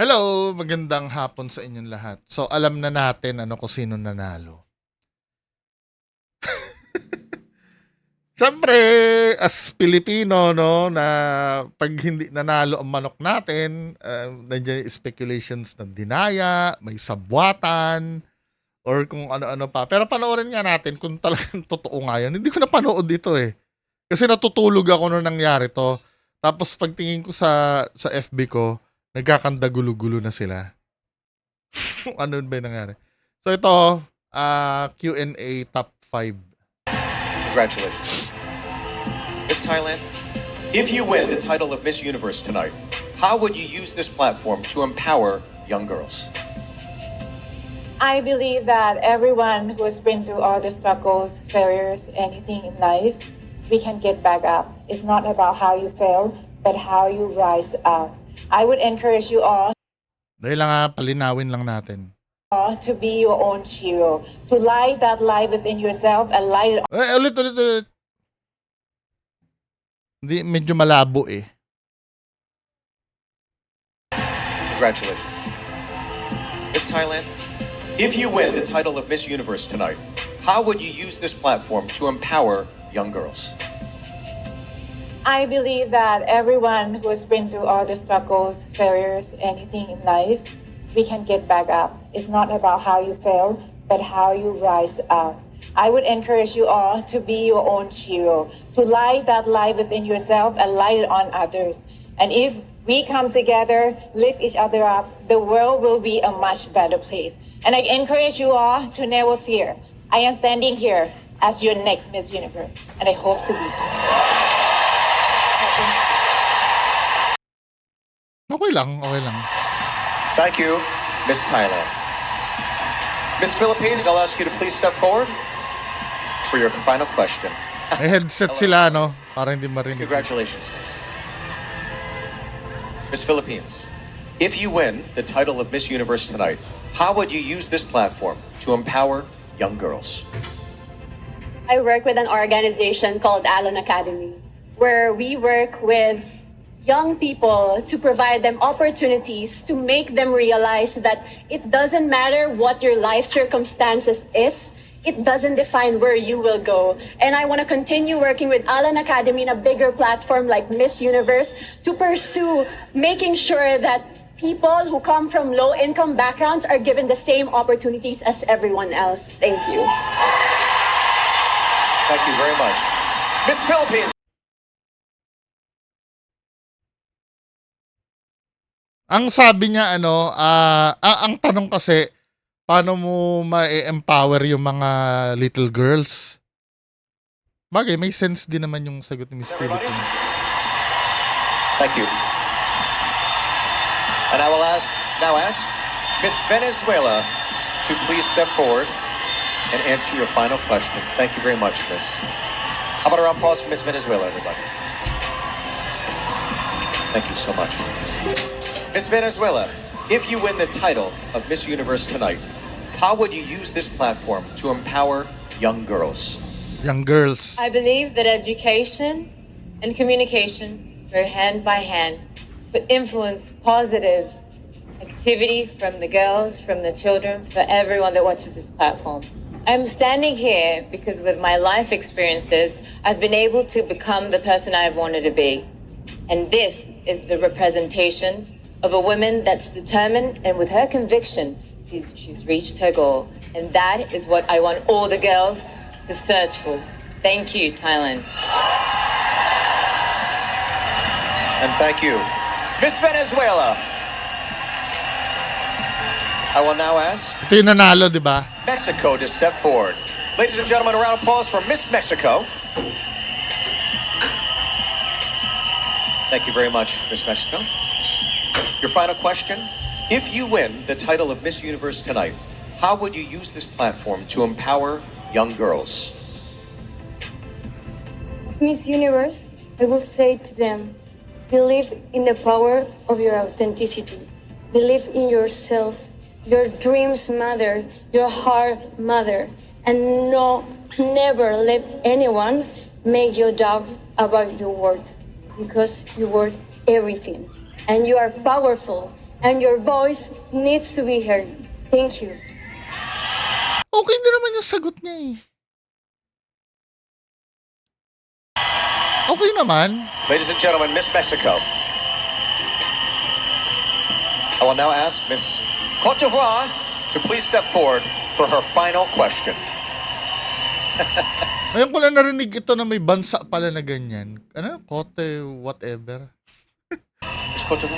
Hello, magandang hapon sa inyong lahat. So, alam na natin ano kung sino nanalo. Siyempre, as Pilipino, no, na pag hindi nanalo ang manok natin, uh, nandiyan speculations na dinaya, may sabwatan, or kung ano-ano pa. Pero panoorin nga natin kung talagang totoo nga yan. Hindi ko napanood dito eh. Kasi natutulog ako nung nangyari to. Tapos pagtingin ko sa sa FB ko, nagkakanda gulo-gulo na sila. ano ba yung nangyari? So ito, uh, Q&A top 5. Congratulations. Miss Thailand, if you win the title of Miss Universe tonight, how would you use this platform to empower young girls? I believe that everyone who has been through all the struggles, failures, anything in life, we can get back up. It's not about how you fail, but how you rise up. I would encourage you all Dahil lang nga, palinawin lang natin. to be your own hero, to light that light within yourself and light it Eh, ulit, ulit, ulit. Hindi, medyo malabo eh. Congratulations. Miss Thailand, if you win the title of Miss Universe tonight, how would you use this platform to empower young girls? I believe that everyone who has been through all the struggles, failures, anything in life, we can get back up. It's not about how you fail, but how you rise up. I would encourage you all to be your own hero, to light that light within yourself and light it on others. And if we come together, lift each other up, the world will be a much better place. And I encourage you all to never fear. I am standing here as your next Miss Universe, and I hope to become. Okay lang, okay lang. Thank you, Miss Thailand. Miss Philippines, I'll ask you to please step forward for your final question. May headset sila, no? Para hindi marinig. Congratulations, Miss. Miss Philippines, if you win the title of Miss Universe tonight, how would you use this platform to empower young girls? I work with an organization called Allen Academy, where we work with young people to provide them opportunities to make them realize that it doesn't matter what your life circumstances is. It doesn't define where you will go. And I want to continue working with alan Academy in a bigger platform like Miss Universe to pursue making sure that people who come from low income backgrounds are given the same opportunities as everyone else. Thank you. Thank you very much. Miss Philippines, Ang sabi niya, ano, ah, ah, ang tanong kasi, paano mo ma-empower yung mga little girls? Bagay, may sense din naman yung sagot ni Miss Everybody? Philippines. thank you. And I will ask, now ask Miss Venezuela to please step forward and answer your final question. Thank you very much, Miss. How about a round of applause for Miss Venezuela, everybody? Thank you so much. Miss Venezuela, if you win the title of Miss Universe tonight, how would you use this platform to empower young girls? Young girls. I believe that education and communication go hand by hand to influence positive activity from the girls, from the children, for everyone that watches this platform. I'm standing here because with my life experiences, I've been able to become the person I've wanted to be. And this is the representation of a woman that's determined and with her conviction, she's, she's reached her goal. And that is what I want all the girls to search for. Thank you, Thailand. And thank you. Miss Venezuela. I will now ask Ito yung nanalo, di ba? Mexico to step forward. Ladies and gentlemen, a round of applause for Miss Mexico. Thank you very much, Miss Mexico. Your final question. If you win the title of Miss Universe tonight, how would you use this platform to empower young girls? As Miss Universe, I will say to them, believe in the power of your authenticity. Believe in yourself. Your dreams matter. Your heart matter. And no, never let anyone make you doubt about your worth because you're worth everything. And you are powerful and your voice needs to be heard. Thank you. Okay din naman yung sagot niya eh. Okay naman. Ladies and gentlemen, Miss Mexico. I will now ask Miss Cote d'Ivoire to please step forward for her final question. Ngayon ko lang narinig ito na may bansa pala na ganyan. Ano? Kote whatever. Miss Cote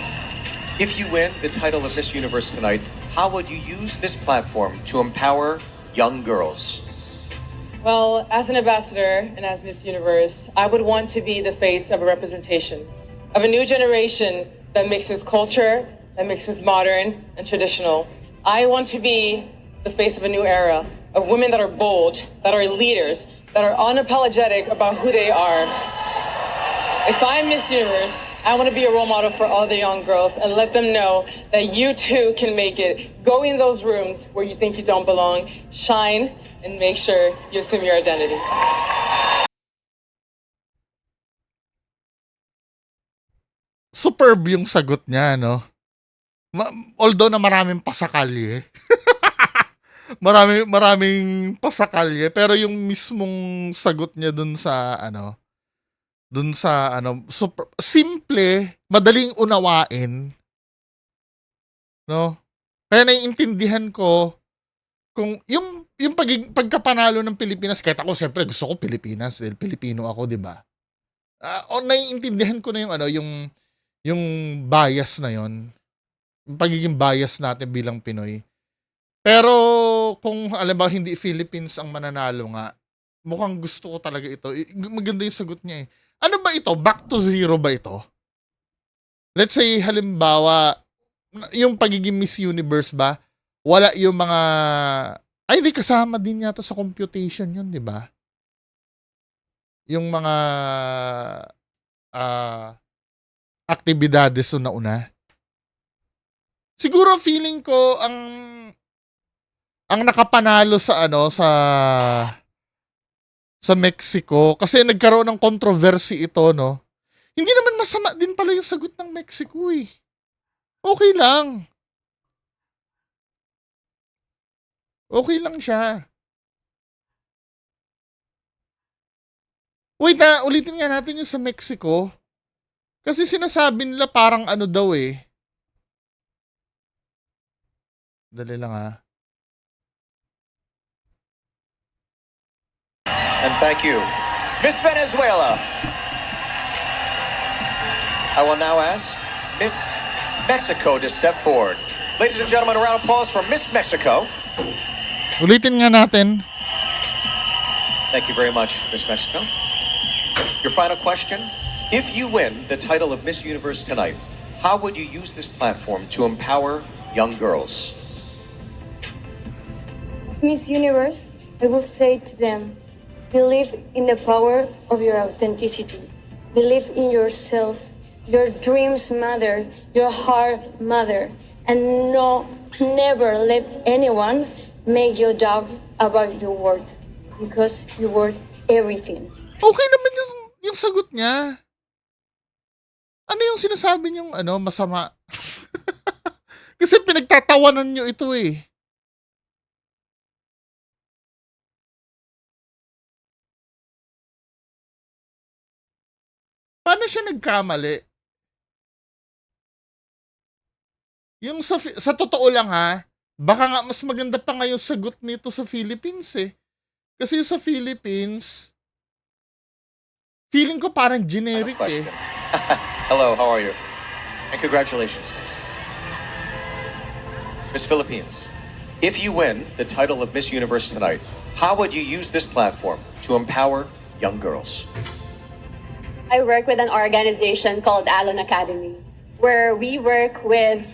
if you win the title of Miss Universe tonight, how would you use this platform to empower young girls? Well, as an ambassador and as Miss Universe, I would want to be the face of a representation of a new generation that mixes culture, that mixes modern and traditional. I want to be the face of a new era of women that are bold, that are leaders, that are unapologetic about who they are. If I'm Miss Universe, I want to be a role model for all the young girls and let them know that you too can make it. Go in those rooms where you think you don't belong, shine, and make sure you assume your identity. Superb yung sagot niya, no? Ma- although na maraming pasakalye. marami maraming pasakalye pero yung mismong sagot niya dun sa ano dun sa ano super, simple madaling unawain. No? Kaya naiintindihan ko kung yung yung pagig, pagkapanalo ng Pilipinas kahit ako siyempre gusto ko Pilipinas dahil Pilipino ako di ba? Ah, o naiintindihan ko na yung ano yung yung bias na yon yung pagiging bias natin bilang Pinoy. Pero kung alam ba hindi Philippines ang mananalo nga, mukhang gusto ko talaga ito. Maganda yung sagot niya eh. Ano ba ito? Back to zero ba ito? Let's say halimbawa, yung pagiging Miss Universe ba, wala yung mga ay di kasama din yata sa computation yun, di ba? Yung mga ah aktibidades na una. Siguro feeling ko ang ang nakapanalo sa ano sa sa Mexico kasi nagkaroon ng controversy ito no. Hindi naman masama din pala yung sagot ng Mexico eh. Okay lang. Okay lang siya. Wait na, ulitin nga natin yung sa Mexico. Kasi sinasabi nila parang ano daw eh. Dali lang ah. And thank you. Miss Venezuela. I will now ask Miss Mexico to step forward. Ladies and gentlemen, a round of applause for Miss Mexico. Ulitin nga natin. Thank you very much, Miss Mexico. Your final question. If you win the title of Miss Universe tonight, how would you use this platform to empower young girls? As Miss Universe, I will say to them, believe in the power of your authenticity. Believe in yourself. Your dreams matter. Your heart matter. And no, never let anyone make you doubt about your worth. Because you're worth everything. Okay naman yung, yung sagot niya. Ano yung sinasabi niyong ano, masama? Kasi pinagtatawanan niyo ito eh. Paano siya nagkamali? Yung sa, sa totoo lang ha, baka nga mas maganda pa nga yung sagot nito sa Philippines eh. Kasi sa Philippines, feeling ko parang generic eh. Hello, how are you? And congratulations, Miss. Miss Philippines, if you win the title of Miss Universe tonight, how would you use this platform to empower young girls? I work with an organization called Allen Academy, where we work with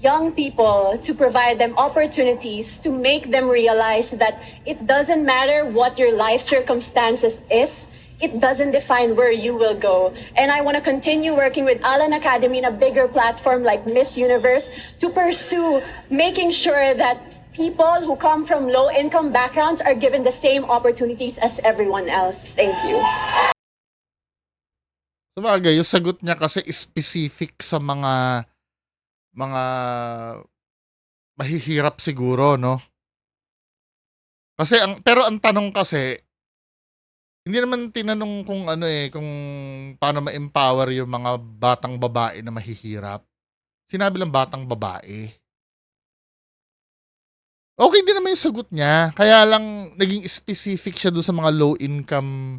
young people to provide them opportunities to make them realize that it doesn't matter what your life circumstances is. It doesn't define where you will go. And I want to continue working with Allen Academy in a bigger platform like Miss Universe to pursue making sure that people who come from low income backgrounds are given the same opportunities as everyone else. Thank you. Sabagay, yung sagot niya kasi specific sa mga mga mahihirap siguro, no? Kasi ang pero ang tanong kasi hindi naman tinanong kung ano eh, kung paano ma-empower yung mga batang babae na mahihirap. Sinabi lang batang babae. Okay din naman yung sagot niya. Kaya lang naging specific siya doon sa mga low income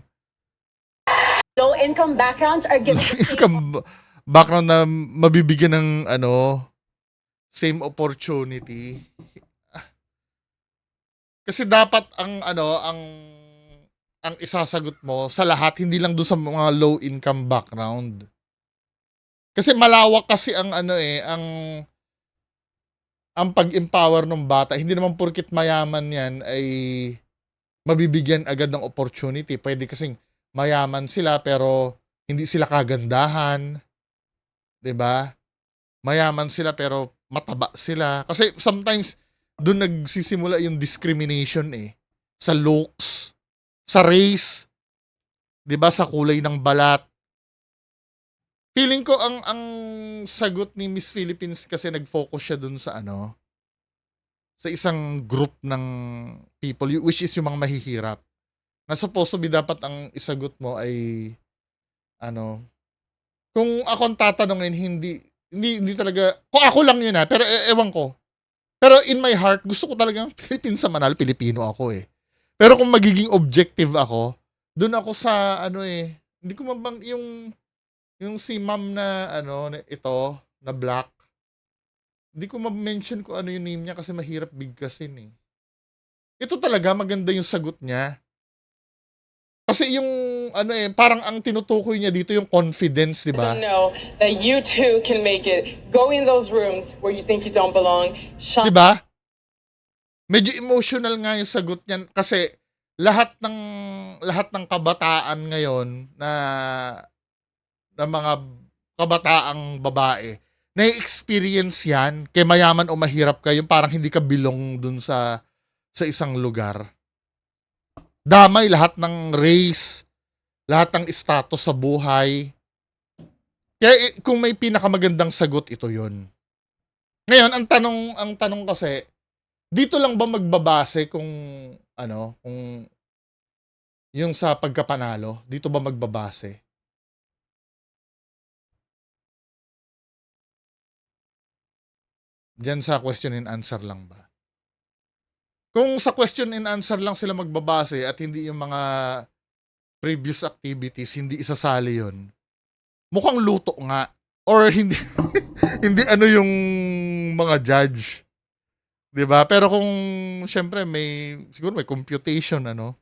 Low income backgrounds are given the same income background na mabibigyan ng ano same opportunity. Kasi dapat ang ano ang ang isasagot mo sa lahat hindi lang doon sa mga low income background. Kasi malawak kasi ang ano eh ang ang pag-empower ng bata, hindi naman porkit mayaman 'yan ay mabibigyan agad ng opportunity. Pwede kasing mayaman sila pero hindi sila kagandahan. 'Di ba? Mayaman sila pero mataba sila. Kasi sometimes doon nagsisimula yung discrimination eh. Sa looks, sa race, 'di ba sa kulay ng balat. Feeling ko ang ang sagot ni Miss Philippines kasi nag-focus siya dun sa ano sa isang group ng people which is yung mga mahihirap. Na supposed to be dapat ang isagot mo ay ano kung ako tatanungin hindi hindi hindi talaga kung ako lang yun ha pero e- ewan ko. Pero in my heart gusto ko talagang Philippines sa Manal Pilipino ako eh. Pero kung magiging objective ako doon ako sa ano eh hindi ko mabang yung yung si ma'am na ano ito na black hindi ko ma-mention kung ano yung name niya kasi mahirap bigkasin eh. Ito talaga maganda yung sagot niya kasi yung ano eh parang ang tinutukoy niya dito yung confidence di ba know that you too can make it. Go in those rooms where you think you don't belong. Shine. Di ba? Medyo emotional nga yung sagot niyan kasi lahat ng lahat ng kabataan ngayon na na mga kabataang babae na-experience yan kay mayaman o mahirap ka yung parang hindi ka bilong dun sa sa isang lugar. Damay lahat ng race, lahat ng status sa buhay. Kaya eh, kung may pinakamagandang sagot ito 'yon. Ngayon, ang tanong ang tanong kasi, dito lang ba magbabase kung ano, kung yung sa pagkapanalo, dito ba magbabase? Diyan sa question and answer lang ba? Kung sa question and answer lang sila magbabase at hindi yung mga previous activities, hindi isasali yun. Mukhang luto nga. Or hindi, hindi ano yung mga judge. 'Di ba? Pero kung syempre may siguro may computation ano.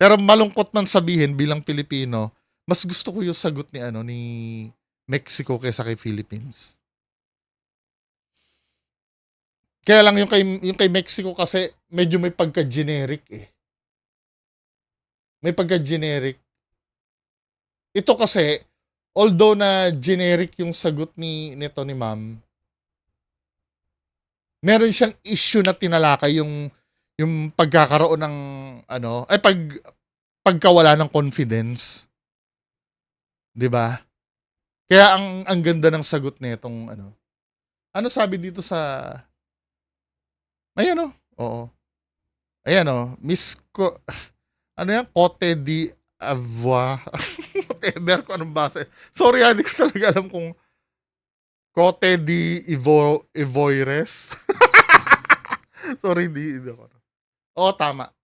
Pero malungkot man sabihin bilang Pilipino, mas gusto ko yung sagot ni ano ni Mexico kaysa kay Philippines. Kaya lang yung kay yung kay Mexico kasi medyo may pagka-generic eh. May pagka-generic. Ito kasi although na generic yung sagot ni nito ni Ma'am, meron siyang issue na tinalakay yung yung pagkakaroon ng ano, ay pag pagkawala ng confidence. 'Di ba? Kaya ang ang ganda ng sagot nitong ano. Ano sabi dito sa Ayan oh. Oo. Ayan oh, Miss Ko ano yan? Cote di Avoie. Whatever kung anong base. Sorry, ah, hindi ko talaga alam kung Cote di Ivo Ivoires. Sorry, hindi. hindi ako. Oo, tama.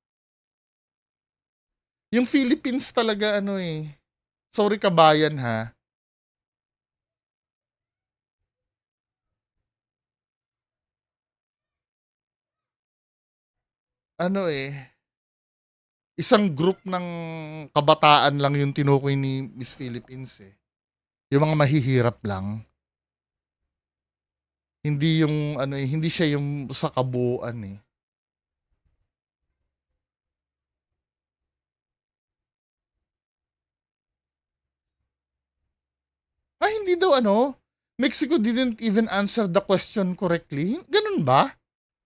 Yung Philippines talaga ano eh. Sorry kabayan ha. Ano eh. Isang group ng kabataan lang yung tinukoy ni Miss Philippines eh. Yung mga mahihirap lang. Hindi yung ano eh, hindi siya yung sa kabuuan eh. Ah, hindi daw ano. Mexico didn't even answer the question correctly. Ganun ba?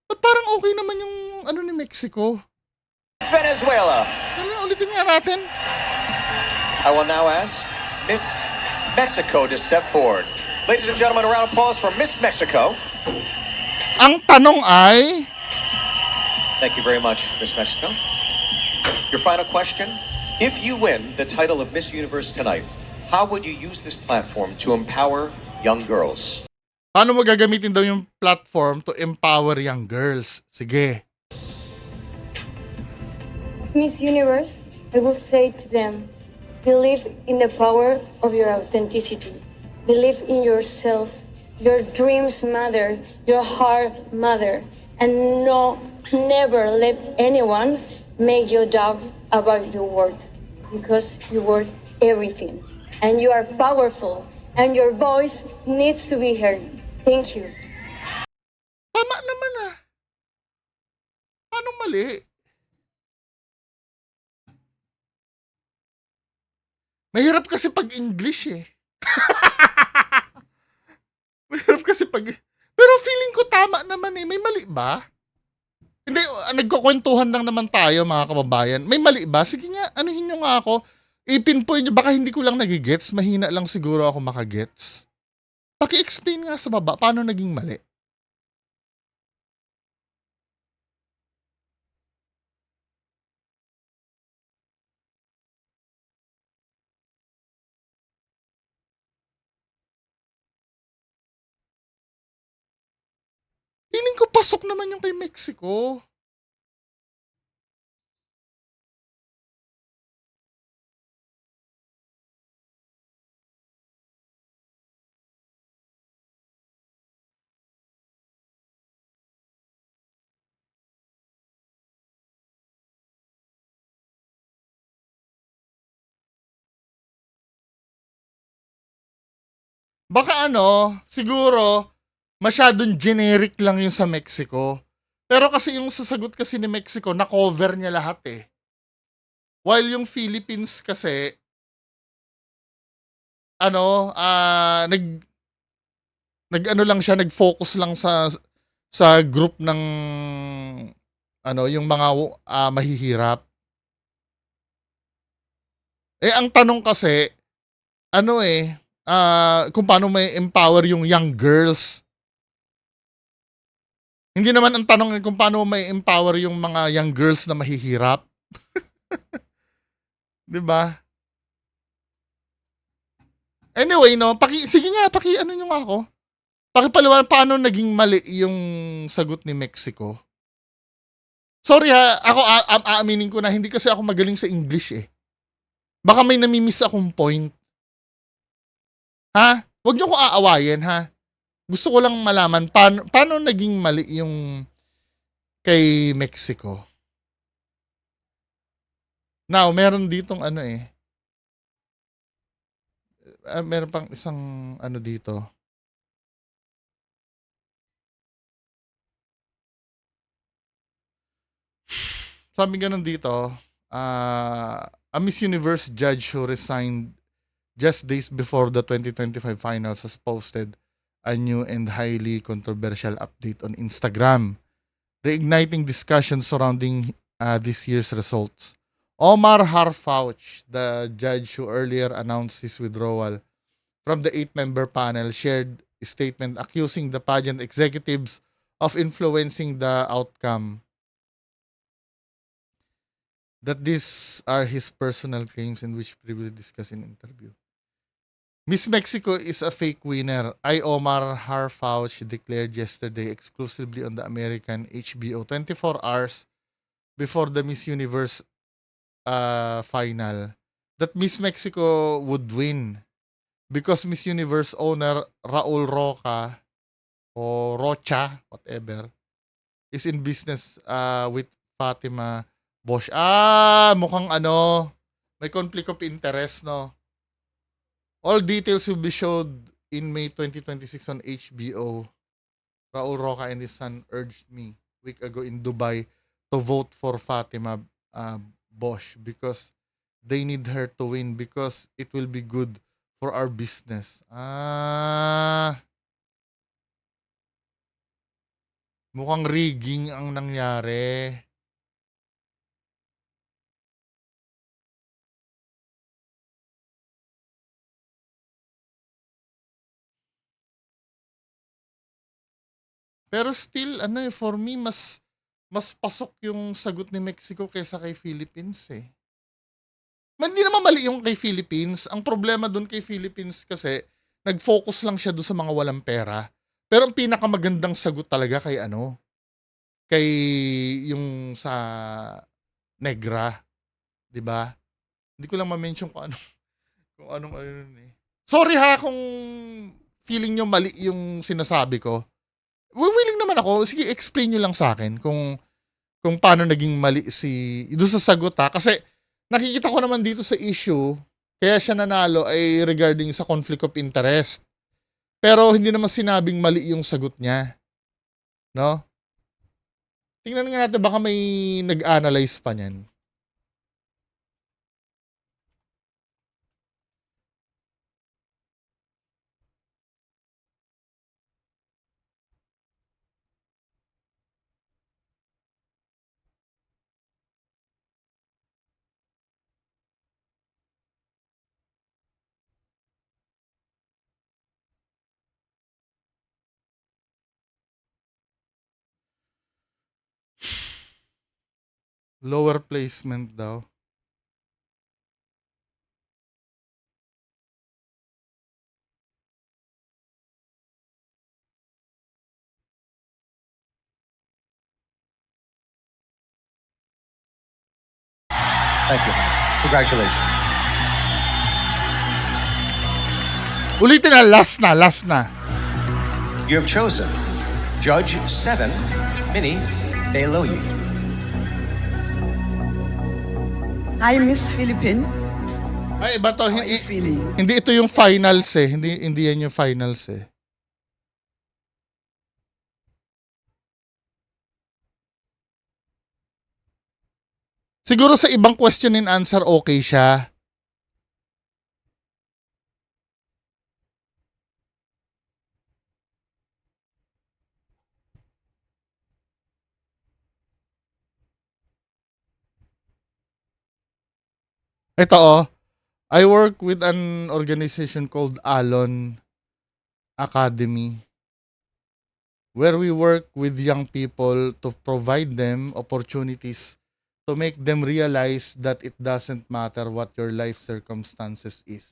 Ba't parang okay naman yung ano ni Mexico? Venezuela. Ano, ulitin nga natin. I will now ask Miss Mexico to step forward. Ladies and gentlemen, a round of applause for Miss Mexico. Ang tanong ay, Thank you very much, Miss Mexico. Your final question. If you win the title of Miss Universe tonight, how would you use this platform to empower young girls? paano mo gagamitin daw yung platform to empower young girls? Sige. Miss Universe, I will say to them, believe in the power of your authenticity. Believe in yourself. Your dreams matter. Your heart matter. And no, never let anyone make you doubt about your worth. Because you're worth everything. And you are powerful. And your voice needs to be heard. Thank you. Tama naman ah. Paano mali? Mahirap kasi pag English eh. Mahirap kasi pag... Pero feeling ko tama naman eh. May mali ba? Hindi, ah, nagkukwentuhan lang naman tayo mga kababayan. May mali ba? Sige nga, anuhin nyo nga ako. I-pinpoint nyo, baka hindi ko lang nagigets. Mahina lang siguro ako makagets. Paki-explain nga sa baba, paano naging mali? Pasok naman yung kay Mexico. Baka ano, siguro, masyadong generic lang yung sa Mexico. Pero kasi yung sasagot kasi ni Mexico, na-cover niya lahat eh. While yung Philippines kasi, ano, ah, nag, nag ano lang siya, nag-focus lang sa, sa group ng, ano, yung mga ah, mahihirap. Eh, ang tanong kasi, ano eh, ah, kung paano may empower yung young girls. Hindi naman ang tanong kung paano may empower yung mga young girls na mahihirap. 'Di ba? Anyway, no, paki sige nga, paki ano nyo nga ako. Pakipaliwanag paano naging mali yung sagot ni Mexico. Sorry ha, ako a- aaminin ko na hindi kasi ako magaling sa English eh. Baka may namimiss akong point. Ha? Huwag niyo ko aawayin, ha? Gusto ko lang malaman paano, paano naging mali yung kay Mexico. Now, meron ditong ano eh. Ah, meron pang isang ano dito. Sabi ganun dito, ah, a Miss Universe judge who resigned just days before the 2025 finals has posted a new and highly controversial update on Instagram, reigniting discussions surrounding uh, this year's results. Omar Harfouch, the judge who earlier announced his withdrawal from the eight-member panel, shared a statement accusing the pageant executives of influencing the outcome. That these are his personal claims in which we will discuss in interview. Miss Mexico is a fake winner. I Omar Harfouch declared yesterday exclusively on the American HBO 24 hours before the Miss Universe uh, final that Miss Mexico would win because Miss Universe owner Raul Roca or Rocha, whatever, is in business uh, with Fatima Bosch. Ah, mukhang ano, may conflict of interest, no? All details will be showed in May 2026 on HBO. Raul Roca and his son urged me week ago in Dubai to vote for Fatima uh, Bosch because they need her to win because it will be good for our business. Ah. Mukhang rigging ang nangyari. Pero still, ano eh, for me, mas mas pasok yung sagot ni Mexico kaysa kay Philippines eh. Ma- Hindi naman mali yung kay Philippines. Ang problema doon kay Philippines kasi, nag-focus lang siya doon sa mga walang pera. Pero ang pinakamagandang sagot talaga kay ano, kay yung sa Negra, 'di ba? Hindi ko lang ma-mention kung ano kung anong ano eh. Sorry ha kung feeling nyo mali yung sinasabi ko. Wi- Willing naman ako. Sige, explain nyo lang sa akin kung kung paano naging mali si doon sa sagot ha. Kasi nakikita ko naman dito sa issue, kaya siya nanalo ay regarding sa conflict of interest. Pero hindi naman sinabing mali yung sagot niya. No? Tingnan nga natin baka may nag-analyze pa niyan. Lower placement daw. Thank you. Congratulations. Ulitin na, last na, last na. You have chosen Judge 7, Minnie Beloyi. I Miss Philippine. Ay, iba to. How Hindi, is feeling? hindi ito yung finals eh. Hindi, hindi yan yung finals eh. Siguro sa ibang question and answer, okay siya. Ito oh. I work with an organization called Alon Academy where we work with young people to provide them opportunities to make them realize that it doesn't matter what your life circumstances is.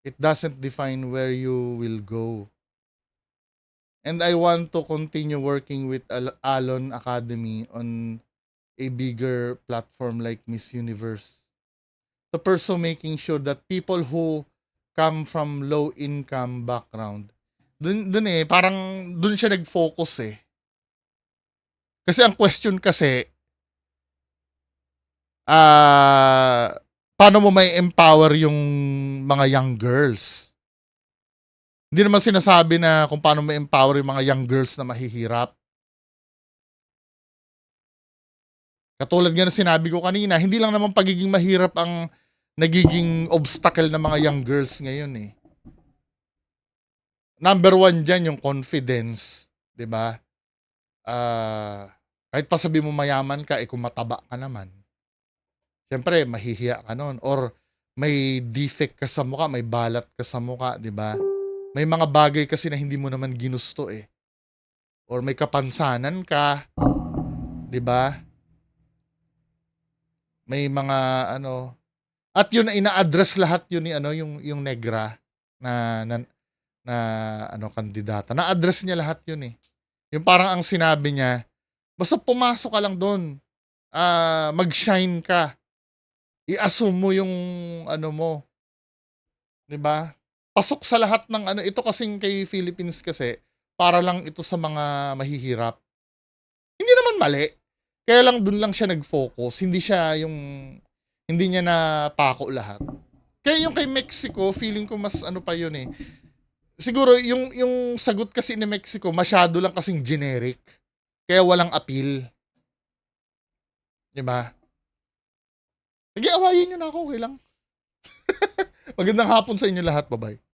It doesn't define where you will go. And I want to continue working with Al- Alon Academy on a bigger platform like Miss Universe. To pursue making sure that people who come from low income background, dun, dun eh, parang dun siya nag-focus eh. Kasi ang question kasi, ah, paano mo may empower yung mga young girls? Hindi naman sinasabi na kung paano may empower yung mga young girls na mahihirap. Katulad nga ng sinabi ko kanina, hindi lang naman pagiging mahirap ang nagiging obstacle ng mga young girls ngayon eh. Number one dyan yung confidence, 'di ba? Ah, kahit pa sabi mo mayaman ka, eh kung mataba ka naman. Siyempre, mahihiya ka nun. Or may defect ka sa mukha, may balat ka sa mukha, 'di ba? May mga bagay kasi na hindi mo naman ginusto eh. Or may kapansanan ka, 'di ba? May mga ano at yun ina-address lahat yun ni ano yung yung negra na na, na ano kandidata. Na-address niya lahat yun eh. Yung parang ang sinabi niya, basta pumasok ka lang doon. Ah, mag-shine ka. I-assume mo yung ano mo. 'Di ba? Pasok sa lahat ng ano, ito kasing kay Philippines kasi para lang ito sa mga mahihirap. Hindi naman mali. Kaya lang dun lang siya nag-focus. Hindi siya yung hindi niya na pako lahat. Kaya yung kay Mexico, feeling ko mas ano pa yun eh. Siguro yung yung sagot kasi ni Mexico masyado lang kasing generic. Kaya walang appeal. 'Di ba? Sige, awayin niyo na ako, okay lang. Magandang hapon sa inyo lahat, bye-bye.